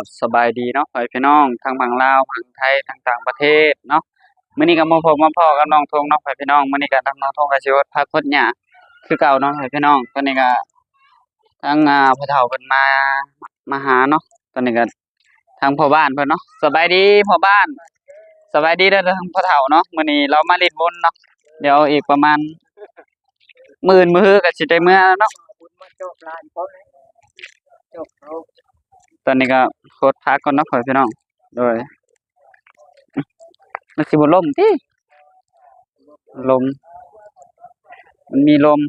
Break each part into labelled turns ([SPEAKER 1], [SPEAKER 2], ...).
[SPEAKER 1] บสบายดีเนาะพ่อพี่น้องทั้งฝั่งลาวฝั่งไทยทั้งต่างประเทศเนาะมื้อนี้ก็มาพบมาพ้อกับน้องทงเนาะพ่อพี่น้องมื้อนี้ก็ทางน้องทงก็สิวดพักพดหญ้าคือเก่าเนาะพ่อพี่น้องตอนนี้ก็ทางอ่าพ่อเฒ่าเพิ่นมามาหาเนาะตอนนี้ก็ทางพ่อบ้านเพิ่นเนาะสบายดีพ่อบ้านสบายดีเด้อทางพ่อเฒ่าเนาะมื้อนี้เรามาเล่นวนเนาะเดี๋ยวอีกประมาณหมื่นมือก็สิได้เมื่อเนาะ
[SPEAKER 2] จกลานเขาเลยจกเขา
[SPEAKER 1] อนนี้ก็โคตรพักก่อนนาะพ่อพี่น้องโดยมันสิบลมติลม มันมีลม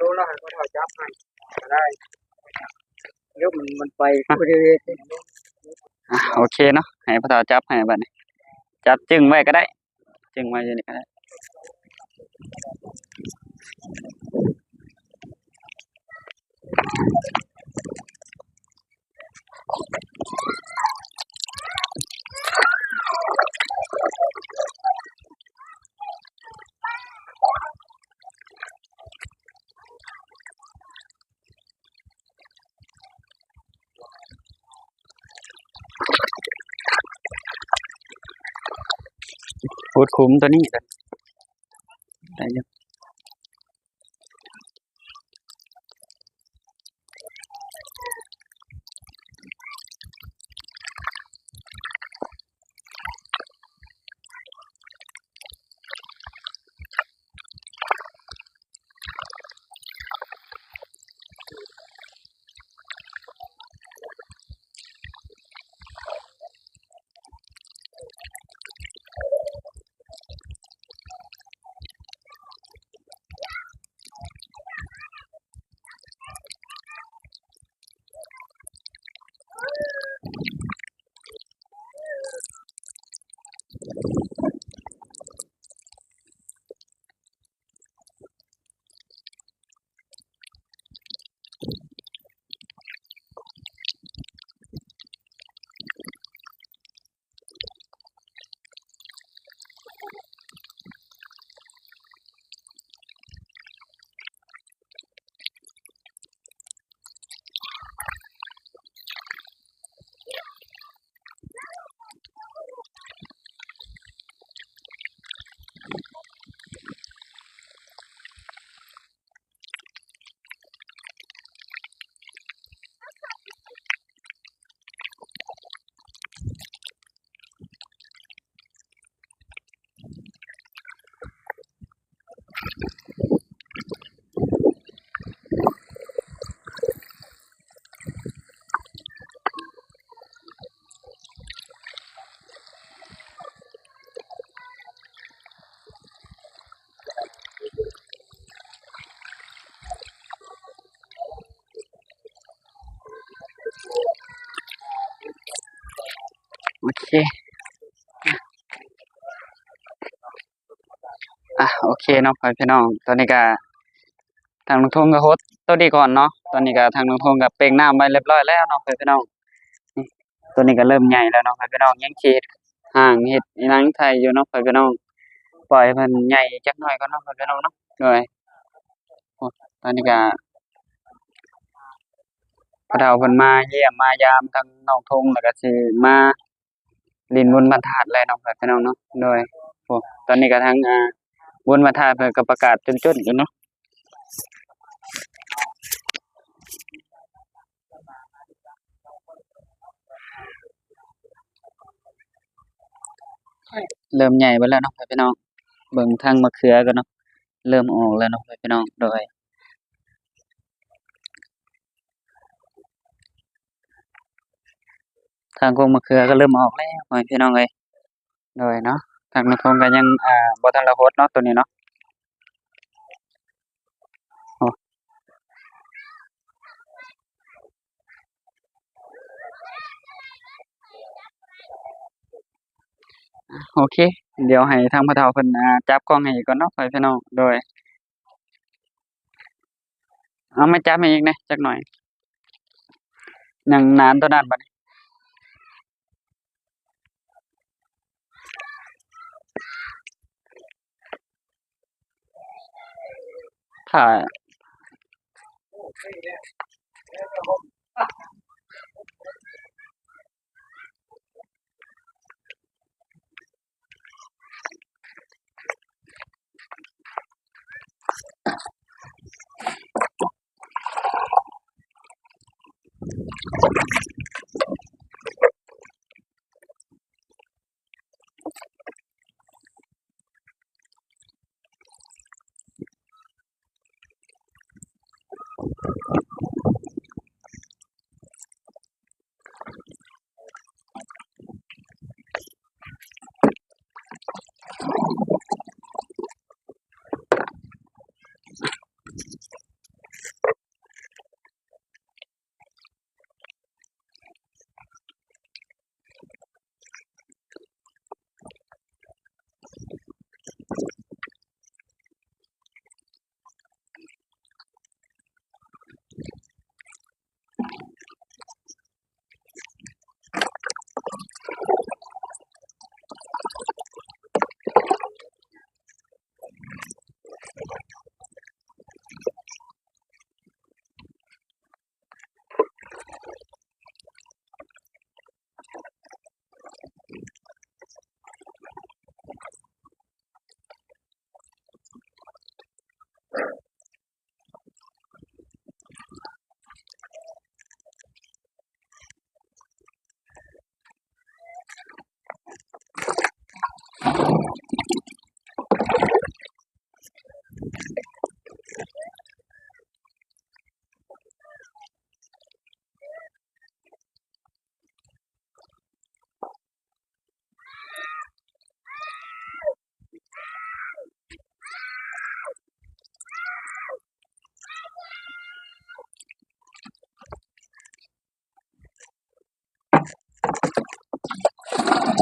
[SPEAKER 2] รู้แล้วหันมาถอยจับให้ก็ได้เดี๋ยว มันมันไปบริเวณ
[SPEAKER 1] อะโอเคเนาะให้พ่อเฒ่าจับให้บัดนี้ จับจึงไว้ก็ได้ จึงไว้อยู่นี่ก็ได้ ดคุ้มตัวนี้ อะโอเคเนาะพ่อพี่น้อง ตอนนี้ก็ทางลุงทงก็โฮสตัวนี้ก่อนเนาะตอนนี้ก็ทางลุงทงก็เปล่งน้ำไว้เรียบร้อยแล้วเนาะพ่อพี่น้องตัวนี้ก็เริ่มใหญ่แล้วเนาะพ่อพี่น้องยังเขตห่างเฮ็ดอีหนังไทยอยู่เนาะพ่อพี่น้อง ปล่อยมันใหญ่จักหน่อยก่อนเนาะพ่อพี่น้องเนาะโดยโอ้ตอนนี้ก็พระเฒ่าเพิ่นมาเยี่ยมมายามทางน้องทงแล้วก็สิมาลินบุญบรรทัดแล้วเนาะพ่อพี่น้องเนาะโดยโอ้ตอนนี้ก็ทางอ่า บุญมาทาเพิ่นก็ประกาศจนๆอยู่เนาะเริ่มใหญ่เบิดแล้วเนาะพี่น้องเบิ่งทางมะเขือกันเนาะเริ่มออกแล้วเนาะพี่น้องโดยทางกงมะเขือก็เริ่มออกแล้วพี่น้องเอ้ยโดยเนาะ ทางนครก็ยังอ่าบ่ทันละโฮดเนาะตัวนี้เนาะโอเค เดี๋ยวให้ทางพ่อเฒ่าเพิ่นอ่าจับกล้องให้ก่อนเนาะพ่อพี่น้องโดยเอามาจับให้อีกน่จักหน่อยหนังนานตัวนั้นบัดนี้ ถ้า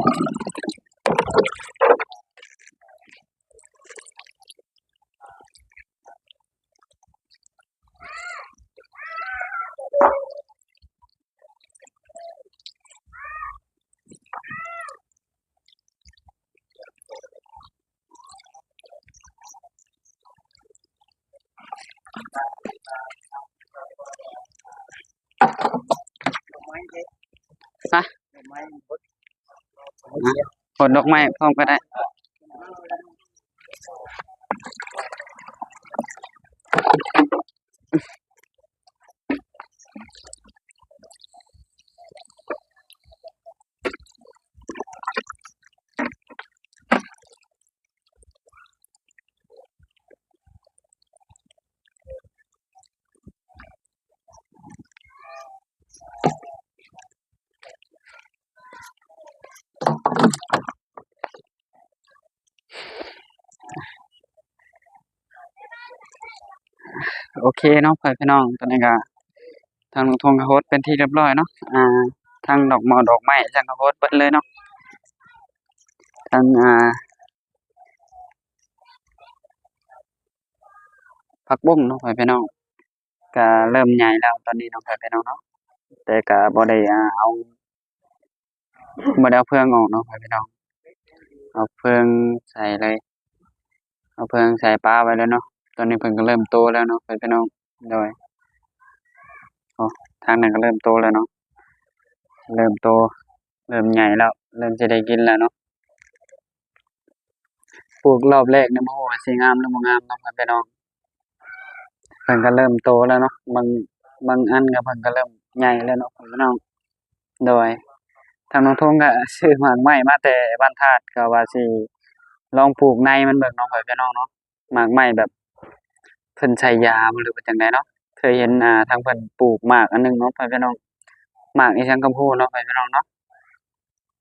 [SPEAKER 2] Thank you.
[SPEAKER 1] ผลดอกไม้พร้อมก็ได้ โอเคเนาะพ่อพี่น้องตอนนี้ก็ทางลงทงก็โฮสต์เป็นที่เรียบร้อยเนาะอ่าทางดอกหมอดอกไม้จังก็โฮสต์เบิดเลยเนาะทางอ่าผักบุ้งเนาะพ่อพี่น้องก็เริ่มใหญ่แล้วตอนนี้เนาะพ่อพี่น้องเนาะแต่ก็บ่ได้อ่าเอาบ่ได้เอาเฟืองออกเนาะพ่อพี่น้องเอาเฟืองใส่เลย เอาเฟืองใส่ปลาไว้แล้วเนาะ อนนี้เพิ่นก็เริ่มโตแล้วเนาะพ่อพี่น้องโดยโอ้ทางนั้นก็เริ่มโตแล้วเนาะเริ่มโต เริ่มใหญ่แล้ว เริ่มสิได้กินแล้วเนาะปลูกรอบแรกเนี่ยบ่ฮู้ว่าสิงามหรือบ่งามเนาะพ่อพี่น้องเพิ่นก็เริ่มโตแล้วเนาะบางบางอันก็เพิ่นก็เริ่มใหญ่แล้วเนาะพ่อพี่น้องโดยทางน้องทงก็ซื้อหมากไม้มาแต่บ้านธาตุก็ว่าสิลองปลูกในมันเบิ่งเนาะพ่อพี่น้องเนาะหมากไม้แบบ เพิ่นใช้ยาบ่หรือว่าจั่งใดเนาะเคยเห็นอ่าทางเพิ่นปลูกหมากอันหนึงเนาะพ่อพี่น้องหมากอีสังกะพูเนาะพ่อพี่น้องเนาะ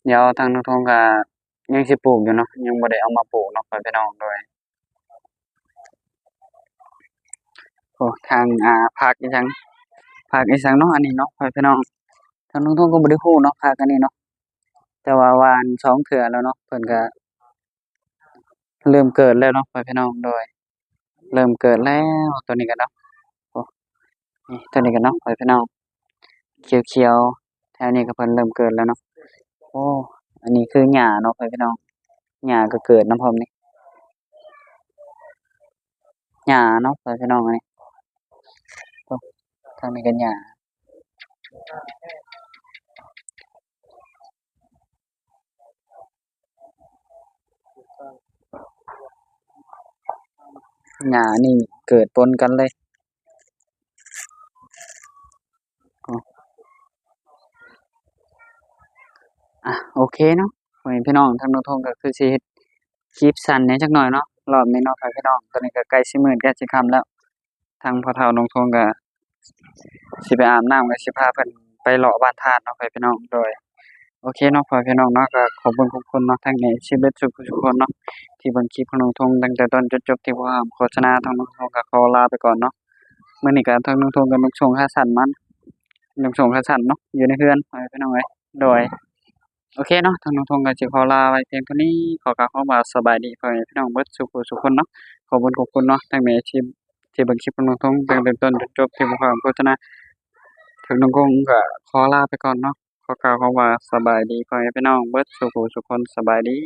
[SPEAKER 1] เดี๋ยวทางน้องทงก็ยังสิปลูกอยู่เนาะยังบ่ได้เอามาปลูกเนาะพ่อพี่น้องโดยโอ้ทางอ่าผักอีสังผักอีสังเนาะอันนี้เนาะพ่อพี่น้องทางน้องทงก็บ่ได้ฮู้เนาะผักอันนี้เนาะแต่ว่าวานสองเทื่อแล้วเนาะเพิ่นก็เริ่มเกิดแล้วเนาะพ่อพี่น้องโดย เริ่มเกิดแล้วตัวนี้ก็เนาะโอ้ตัวนี้ก็เนาะพ่อพี่น้องเขียวๆแถวนี้ก็เพิ่นเริ่มเกิดแล้วเนาะโอ้อันนี้คือหญ้าเนาะพ่อพี่น้องหญ้าก็เกิดน้ำพรมนี่หญ้าเนาะพ่อพี่น้องอันนี้ทางนี้ก็หญ้า หญ้านี่เกิดปนกันเลยอ๋ออะโอเคเนาะพ่อแม่พี่น้องทางน้องทงก็คือสิเฮ็ดคลิปสั้นแหน่จักหน่อยเนาะรอบนี้เนาะพ่อพี่น้องตอนนี้ก็ใกล้สิมืดใกล้สิค่ำแล้ว ทางพ่อเฒ่านองทงก็สิไปอาบน้ำก็สิพาเพิ่นไปเลาะบ้านธาตุเนาะพ่อพี่น้องโดย โอเคเนาะพ่อพี่น้องเนาะก็ขอบคุณทุกคนเนาะทั้งในชีวิตทุกทุกคนเนาะที่บิ่งคลิปของน้องทงตั้งแต่ต้นจนจบที่ว่าโฆษณาทางน้องทงก็ขอลาไปก่อนเนาะเมื้อนี้ก็ทางนงทงก็นุกชงค่าสันมันนุกชงค่าสันเนาะอยู่ในเฮือนพ่อพี่น้องเอ้ยโดยโอเคเนาะทางนงทงก็สิขอลาไว้เพียงเท่านี้ขอกล่าวคำว่าสบายดีพ่อพี่น้องเบิดสุขสุขคนเนาะขอบคุณขอบคุณเนาะทั้งในที่ที่บิ่งคลิปของน้องทงตั้งแต่ต้นจนจบที่ว่าโฆษณาทางน้องทงก็ขอลาไปก่อนเนาะ ขอกล่าวคำว่าสบายดีพ่อแม่พี่น้องเบิดสุขสุขคนสบายดี